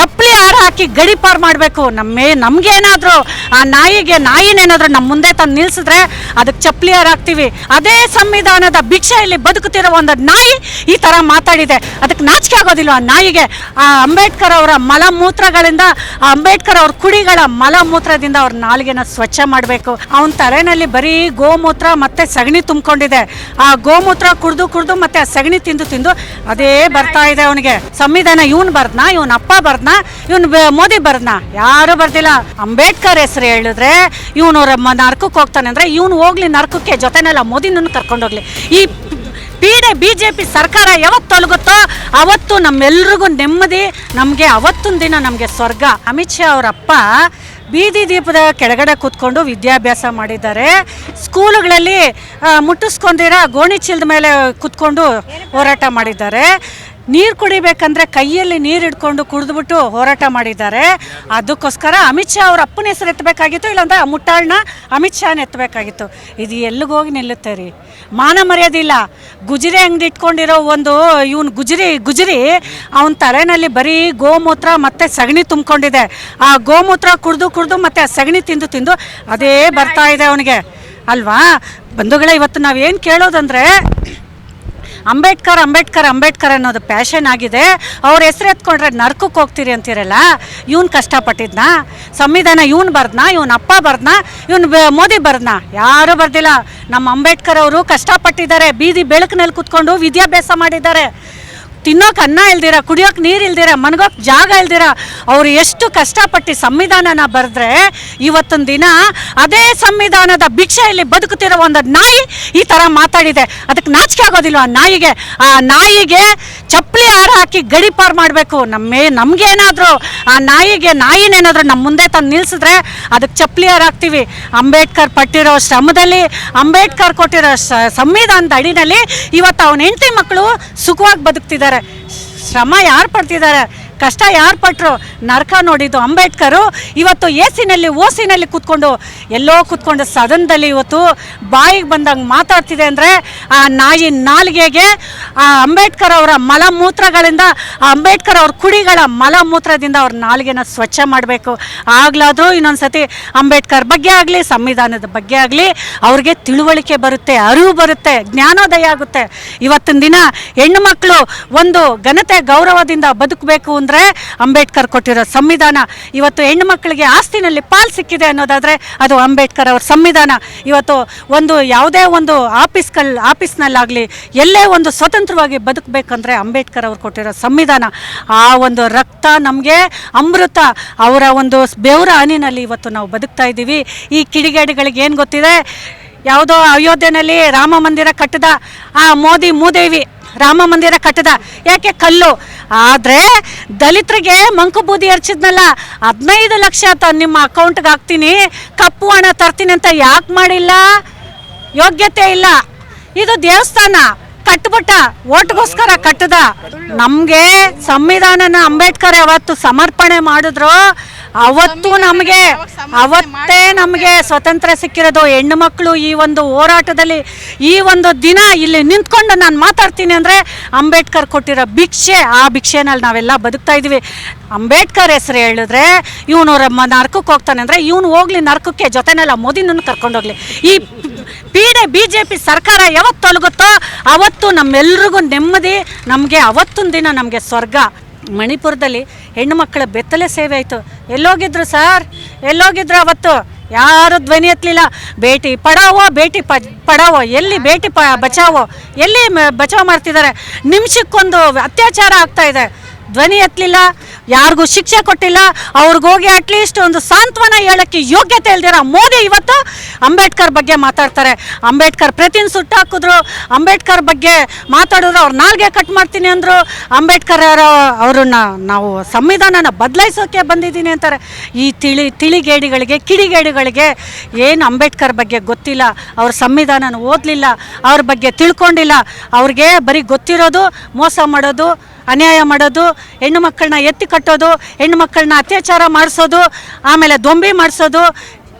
ಚಪ್ಪಲಿ ಹಾರ ಹಾಕಿ ಗಡಿಪಾರು ಮಾಡಬೇಕು. ನಮ್ಮೇ, ನಮಗೇನಾದರೂ ಆ ನಾಯಿಗೆ, ನಾಯಿನೇನಾದ್ರೂ ನಮ್ಮ ಮುಂದೆ ತಂದು ನಿಲ್ಸಿದ್ರೆ ಅದಕ್ಕೆ ಚಪ್ಪಲಿ ಹಾರ ಹಾಕ್ತೀವಿ. ಅದೇ ಸಂವಿಧಾನದ ಭಿಕ್ಷೆಯಲ್ಲಿ ಬದುಕುತ್ತಿರೋ ಒಂದು ನಾಯಿ ಈ ತರ ಮಾತಾಡಿದೆ. ಅದಕ್ಕೆ ನಾಚಿಕೆ ಆಗೋದಿಲ್ಲ ಆ ನಾಯಿಗೆ, ಆ ಅಂಬೇಡ್ಕರ್ ಅವರ ಮಲಮೂತ್ರಗಳಿಂದ, ಆ ಅಂಬೇಡ್ಕರ್ ಅವ್ರ ಕುಡಿಗಳ ಮಲಮೂತ್ರದಿಂದ ಅವ್ರ ನಾಲಿಗೆನ ಸ್ವಚ್ಛ ಮಾಡಬೇಕು. ಅವನ ತಲೆನಲ್ಲಿ ಬರೀ ಗೋಮೂತ್ರ ಮತ್ತೆ ಸಗಣಿ ತುಂಬಿಕೊಂಡಿದೆ. ಆ ಗೋಮೂತ್ರ ಕುಡಿದು ಕುಡಿದು ಮತ್ತೆ ಆ ಸಗಣಿ ತಿಂದು ತಿಂದು ಅದೇ ಬರ್ತಾ ಇದೆ ಅವನಿಗೆ. ಸಂವಿಧಾನ ಇವನ್ ಬರ್ದ್ನಾ? ಇವನ್ ಅಪ್ಪ ಬರ್ದ್ನಾ? ಇವನ್ ಮೋದಿ ಬರ್ದ್ನಾ ಯಾರು ಬರ್ತಿಲ್ಲ ಅಂಬೇಡ್ಕರ್ ಹೆಸರು ಹೇಳಿದ್ರೆ ಇವನು ನರ್ಕಕ್ಕೆ ಹೋಗ್ತಾನೆ ಅಂದ್ರೆ ಇವನು ಹೋಗ್ಲಿ, ನರ್ಕಕ್ಕೆ ಜೊತೆನೆಲ್ಲ ಮೋದಿನೂ ಕರ್ಕೊಂಡೋಗ್ಲಿ ಈ ಪೀಡೆ ಬಿ ಜೆ ಪಿ ಸರ್ಕಾರ ಯಾವತ್ತು ತೊಲಗುತ್ತೋ ಅವತ್ತು ನಮ್ಮೆಲ್ರಿಗೂ ನೆಮ್ಮದಿ, ನಮಗೆ ಅವತ್ತೊಂದು ದಿನ ನಮಗೆ ಸ್ವರ್ಗ. ಅಮಿತ್ ಶಾ ಅವರಪ್ಪ ಬೀದಿ ದೀಪದ ಕೆಳಗಡೆ ಕೂತ್ಕೊಂಡು ವಿದ್ಯಾಭ್ಯಾಸ ಮಾಡಿದ್ದಾರೆ. ಸ್ಕೂಲುಗಳಲ್ಲಿ ಮುಟ್ಟಿಸ್ಕೊಂಡಿರ ಗೋಣಿ ಚೀಲದ ಮೇಲೆ ಕೂತ್ಕೊಂಡು ಹೋರಾಟ ಮಾಡಿದ್ದಾರೆ. ನೀರು ಕುಡಿಬೇಕಂದ್ರೆ ಕೈಯಲ್ಲಿ ನೀರು ಹಿಡ್ಕೊಂಡು ಕುಡಿದ್ಬಿಟ್ಟು ಹೋರಾಟ ಮಾಡಿದ್ದಾರೆ. ಅದಕ್ಕೋಸ್ಕರ ಅಮಿತ್ ಶಾ ಅವ್ರ ಅಪ್ಪನ ಹೆಸರು ಎತ್ತಬೇಕಾಗಿತ್ತು, ಇಲ್ಲಾಂದ್ರೆ ಮುಟ್ಟಾಳನ್ನ ಅಮಿತ್ ಶಾನ ಎತ್ತಬೇಕಾಗಿತ್ತು. ಇದು ಎಲ್ಲಿಗೋಗಿ ನಿಲ್ಲುತ್ತೆ ರೀ? ಮಾನ ಮರ್ಯಾದಿಲ್ಲ ಗುಜರಿ ಅಂಗಡಿ ಇಟ್ಕೊಂಡಿರೋ ಒಂದು ಇವನು ಗುಜರಿ ಗುಜರಿ ಅವನ ತಲೆನಲ್ಲಿ ಬರೀ ಗೋಮೂತ್ರ ಮತ್ತೆ ಸಗಣಿ ತುಂಬಿಕೊಂಡಿದೆ. ಆ ಗೋಮೂತ್ರ ಕುಡಿದು ಕುಡಿದು ಮತ್ತೆ ಆ ಸಗಣಿ ತಿಂದು ತಿಂದು ಅದೇ ಬರ್ತಾ ಇದೆ ಅವನಿಗೆ. ಅಲ್ವಾ? ಬಂಧುಗಳೇ, ಇವತ್ತು ನಾವೇನು ಕೇಳೋದಂದ್ರೆ ಅಂಬೇಡ್ಕರ್ ಅಂಬೇಡ್ಕರ್ ಅಂಬೇಡ್ಕರ್ ಅನ್ನೋದು ಪ್ಯಾಷನ್ ಆಗಿದೆ. ಅವ್ರ ಹೆಸರು ಎತ್ಕೊಂಡ್ರೆ ನರ್ಕಕ್ಕೆ ಹೋಗ್ತೀರಿ ಅಂತೀರಲ್ಲ? ಇವನು ಕಷ್ಟಪಟ್ಟಿದ್ನಾ? ಸಂವಿಧಾನ ಇವನು ಬರ್ದ್ನಾ? ಇವನ್ ಅಪ್ಪ ಬರ್ದ್ನಾ? ಇವನು ಮೋದಿ ಬರ್ದ್ನಾ? ಯಾರು ಬರ್ದಿಲ್ಲ. ನಮ್ಮ ಅಂಬೇಡ್ಕರ್ ಅವರು ಕಷ್ಟಪಟ್ಟಿದ್ದಾರೆ. ಬೀದಿ ಬೆಳಕಿನಲ್ಲಿ ಕುತ್ಕೊಂಡು ವಿದ್ಯಾಭ್ಯಾಸ ಮಾಡಿದ್ದಾರೆ. ತಿನ್ನೋಕೆ ಅನ್ನ ಇಲ್ದಿರ, ಕುಡಿಯೋಕೆ ನೀರು ಇಲ್ದಿರ, ಮನಗೋಕೆ ಜಾಗ ಇಲ್ದಿರ ಅವ್ರು ಎಷ್ಟು ಕಷ್ಟಪಟ್ಟು ಸಂವಿಧಾನನ ಬರೆದ್ರೆ ಇವತ್ತೊಂದು ದಿನ ಅದೇ ಸಂವಿಧಾನದ ಭಿಕ್ಷೆಯಲ್ಲಿ ಬದುಕುತ್ತಿರೋ ಒಂದು ನಾಯಿ ಈ ಥರ ಮಾತಾಡಿದೆ. ಅದಕ್ಕೆ ನಾಚಿಕೆ ಆಗೋದಿಲ್ಲ ಆ ನಾಯಿಗೆ? ಆ ನಾಯಿಗೆ ಚಪ್ಪಲಿ ಹಾರ ಹಾಕಿ ಗಡಿಪಾರು ಮಾಡಬೇಕು. ನಮ್ಮೇ, ನಮಗೇನಾದರೂ ಆ ನಾಯಿಗೆ, ನಾಯಿನೇನಾದರೂ ನಮ್ಮ ಮುಂದೆ ತಂದು ನಿಲ್ಸಿದ್ರೆ ಅದಕ್ಕೆ ಚಪ್ಪಲಿ ಹಾರ ಹಾಕ್ತೀವಿ. ಅಂಬೇಡ್ಕರ್ ಪಟ್ಟಿರೋ ಶ್ರಮದಲ್ಲಿ, ಅಂಬೇಡ್ಕರ್ ಕೊಟ್ಟಿರೋ ಸಂವಿಧಾನದ ಅಡಿನಲ್ಲಿ ಇವತ್ತು ಅವನ ಹೆಂಡತಿ ಮಕ್ಕಳು ಸುಖವಾಗಿ ಬದುಕ್ತಿದ್ದಾರೆ. ಶ್ರಮ ಯಾರು ಪಡ್ತಿದ್ದಾರೆ? ಕಷ್ಟ ಯಾರು ಪಟ್ಟರು ನರಕ ನೋಡಿದ್ದು ಅಂಬೇಡ್ಕರು. ಇವತ್ತು ಎ ಸಿನಲ್ಲಿ ಓಸಿನಲ್ಲಿ ಕೂತ್ಕೊಂಡು, ಎಲ್ಲೋ ಕೂತ್ಕೊಂಡು ಸದನದಲ್ಲಿ ಇವತ್ತು ಬಾಯಿಗೆ ಬಂದಂಗೆ ಮಾತಾಡ್ತಿದೆ ಅಂದರೆ, ಆ ನಾಯಿ ನಾಲಿಗೆಗೆ, ಆ ಅಂಬೇಡ್ಕರ್ ಅವರ ಮಲಮೂತ್ರಗಳಿಂದ, ಆ ಅಂಬೇಡ್ಕರ್ ಅವ್ರ ಕುಡಿಗಳ ಮಲಮೂತ್ರದಿಂದ ಅವ್ರ ನಾಲಿಗೆನ ಸ್ವಚ್ಛ ಮಾಡಬೇಕು. ಆಗ್ಲಾದರೂ ಇನ್ನೊಂದು ಸತಿ ಅಂಬೇಡ್ಕರ್ ಬಗ್ಗೆ ಆಗಲಿ, ಸಂವಿಧಾನದ ಬಗ್ಗೆ ಆಗಲಿ, ಅವ್ರಿಗೆ ತಿಳುವಳಿಕೆ ಬರುತ್ತೆ, ಅರಿವು ಬರುತ್ತೆ, ಜ್ಞಾನೋದಯ ಆಗುತ್ತೆ. ಇವತ್ತಿನ ದಿನ ಹೆಣ್ಣು ಮಕ್ಕಳು ಒಂದು ಘನತೆ ಗೌರವದಿಂದ ಬದುಕಬೇಕು ಅಂದರೆ ಅಂಬೇಡ್ಕರ್ ಕೊಟ್ಟಿರೋ ಸಂವಿಧಾನ. ಇವತ್ತು ಹೆಣ್ಣು ಮಕ್ಕಳಿಗೆ ಆಸ್ತಿನಲ್ಲಿ ಪಾಲ್ ಸಿಕ್ಕಿದೆ ಅನ್ನೋದಾದರೆ ಅದು ಅಂಬೇಡ್ಕರ್ ಅವ್ರ ಸಂವಿಧಾನ. ಇವತ್ತು ಒಂದು ಯಾವುದೇ ಒಂದು ಆಫೀಸ್ಗಳು ಆಫೀಸ್ನಲ್ಲಾಗಲಿ ಎಲ್ಲೇ ಒಂದು ಸ್ವತಂತ್ರವಾಗಿ ಬದುಕಬೇಕಂದ್ರೆ ಅಂಬೇಡ್ಕರ್ ಅವ್ರು ಕೊಟ್ಟಿರೋ ಸಂವಿಧಾನ. ಆ ಒಂದು ರಕ್ತ ನಮಗೆ ಅಮೃತ ಅವರ ಒಂದು ಬೆವರ ಹನಿನಲ್ಲಿ ಇವತ್ತು ನಾವು ಬದುಕ್ತಾ ಇದ್ದೀವಿ. ಈ ಕಿಡಿಗೇಡಿಗಳಿಗೆ ಏನು ಗೊತ್ತಿದೆ? ಯಾವುದೋ ಅಯೋಧ್ಯೆಯಲ್ಲಿ ರಾಮ ಮಂದಿರ ಕಟ್ಟದ ಆ ಮೋದಿ ಮೂದೇವಿ ರಾಮ ಮಂದಿರ ಕಟ್ಟದ. ಯಾಕೆ ಕಲ್ಲು? ಆದರೆ ದಲಿತರಿಗೆ ಮಂಕು ಬೂದಿ ಹರ್ಚಿದ್ನಲ್ಲ, ಹದಿನೈದು ಲಕ್ಷ ತ ನಿಮ್ಮ ಅಕೌಂಟ್ಗೆ ಹಾಕ್ತೀನಿ, ಕಪ್ಪು ಹಣ ತರ್ತೀನಿ ಅಂತ ಯಾಕೆ ಮಾಡಿಲ್ಲ? ಯೋಗ್ಯತೆ ಇಲ್ಲ. ಇದು ದೇವಸ್ಥಾನ, ಕಟ್ಬಿಟ್ಟ, ಓಟ್ಗೋಸ್ಕರ ಕಟ್ಟದ. ನಮಗೆ ಸಂವಿಧಾನನ ಅಂಬೇಡ್ಕರ್ ಯಾವತ್ತು ಸಮರ್ಪಣೆ ಮಾಡಿದ್ರು ಅವತ್ತು ನಮಗೆ ಅವತ್ತೇ ನಮಗೆ ಸ್ವತಂತ್ರ ಸಿಕ್ಕಿರೋದು ಹೆಣ್ಣು ಮಕ್ಕಳು ಈ ಒಂದು ಹೋರಾಟದಲ್ಲಿ ಈ ಒಂದು ದಿನ ಇಲ್ಲಿ ನಿಂತ್ಕೊಂಡು ನಾನು ಮಾತಾಡ್ತೀನಿ ಅಂದರೆ ಅಂಬೇಡ್ಕರ್ ಕೊಟ್ಟಿರೋ ಭಿಕ್ಷೆ ಆ ಭಿಕ್ಷೆನಲ್ಲಿ ನಾವೆಲ್ಲ ಬದುಕ್ತಾ ಇದ್ದೀವಿ. ಅಂಬೇಡ್ಕರ್ ಹೆಸರು ಹೇಳಿದ್ರೆ ಇವನು ನರ್ಕಕ್ಕೆ ಹೋಗ್ತಾನೆ ಅಂದರೆ ಇವನು ಹೋಗ್ಲಿ ನರ್ಕಕ್ಕೆ ಜೊತೆನೆಲ್ಲ ಮೋದಿನೂ ಕರ್ಕೊಂಡೋಗ್ಲಿ ಈ ಪೀಡೆ ಬಿ ಜೆ ಪಿ ಸರ್ಕಾರ ಯಾವತ್ತು ತೊಲಗುತ್ತೋ ಅವತ್ತು ನಮ್ಮೆಲ್ರಿಗೂ ನೆಮ್ಮದಿ ನಮಗೆ ಅವತ್ತೊಂದು ದಿನ ನಮಗೆ ಸ್ವರ್ಗ. ಮಣಿಪುರದಲ್ಲಿ ಹೆಣ್ಣು ಮಕ್ಕಳ ಬೆತ್ತಲೆ ಸೇವೆ ಆಯಿತು. ಎಲ್ಲೋಗಿದ್ರು ಸರ್? ಎಲ್ಲೋಗಿದ್ರು ಅವತ್ತು? ಯಾರು ಧ್ವನಿ ಎತ್ತಲಿಲ್ಲ. ಬೇಟಿ ಪಡಾವೋ ಬೇಟಿ ಪ ಪಡಾವೋ, ಎಲ್ಲಿ ಬೇಟಿ ಪ, ಬಚಾವೋ, ಎಲ್ಲಿ ಬಚಾವ್ ಮಾಡ್ತಿದ್ದಾರೆ? ನಿಮಿಷಕ್ಕೊಂದು ಅತ್ಯಾಚಾರ ಆಗ್ತಾ ಇದೆ. ಧ್ವನಿ ಎತ್ತಲಿಲ್ಲ. ಯಾರಿಗೂ ಶಿಕ್ಷೆ ಕೊಟ್ಟಿಲ್ಲ. ಅವ್ರಿಗೋಗಿ ಅಟ್ಲೀಸ್ಟ್ ಒಂದು ಸಾಂತ್ವನ ಹೇಳೋಕ್ಕೆ ಯೋಗ್ಯತೆ ಇಲ್ದಿರೋ ಮೋದಿ ಇವತ್ತು ಅಂಬೇಡ್ಕರ್ ಬಗ್ಗೆ ಮಾತಾಡ್ತಾರೆ. ಅಂಬೇಡ್ಕರ್ ಪ್ರತಿನ ಸುಟ್ಟಾಕಿದ್ರು ಅಂಬೇಡ್ಕರ್ ಬಗ್ಗೆ ಮಾತಾಡಿದ್ರು. ಅವ್ರು ನಾಲ್ಗೆ ಕಟ್ ಮಾಡ್ತೀನಿ ಅಂದರು. ಅಂಬೇಡ್ಕರ್ ಅವ್ರನ್ನ ನಾವು ಸಂವಿಧಾನನ ಬದಲಾಯಿಸೋಕೆ ಬಂದಿದ್ದೀನಿ ಅಂತಾರೆ. ಈ ತಿಳಿ, ತಿಳಿಗೇಡಿಗಳಿಗೆ, ಕಿಡಿಗೇಡಿಗಳಿಗೆ ಏನು ಅಂಬೇಡ್ಕರ್ ಬಗ್ಗೆ ಗೊತ್ತಿಲ್ಲ. ಅವ್ರ ಸಂವಿಧಾನನ ಓದಲಿಲ್ಲ. ಅವ್ರ ಬಗ್ಗೆ ತಿಳ್ಕೊಂಡಿಲ್ಲ. ಅವ್ರಿಗೆ ಬರೀ ಗೊತ್ತಿರೋದು, ಮೋಸ ಮಾಡೋದು ಅನ್ಯಾಯ ಮಾಡೋದು ಹೆಣ್ಣು ಮಕ್ಕಳನ್ನ ಎತ್ತಿ ಕಟ್ಟೋದು ಹೆಣ್ಣು ಮಕ್ಕಳನ್ನ ಅತ್ಯಾಚಾರ ಮಾಡಿಸೋದು ಆಮೇಲೆ ದೊಂಬಿ ಮಾಡಿಸೋದು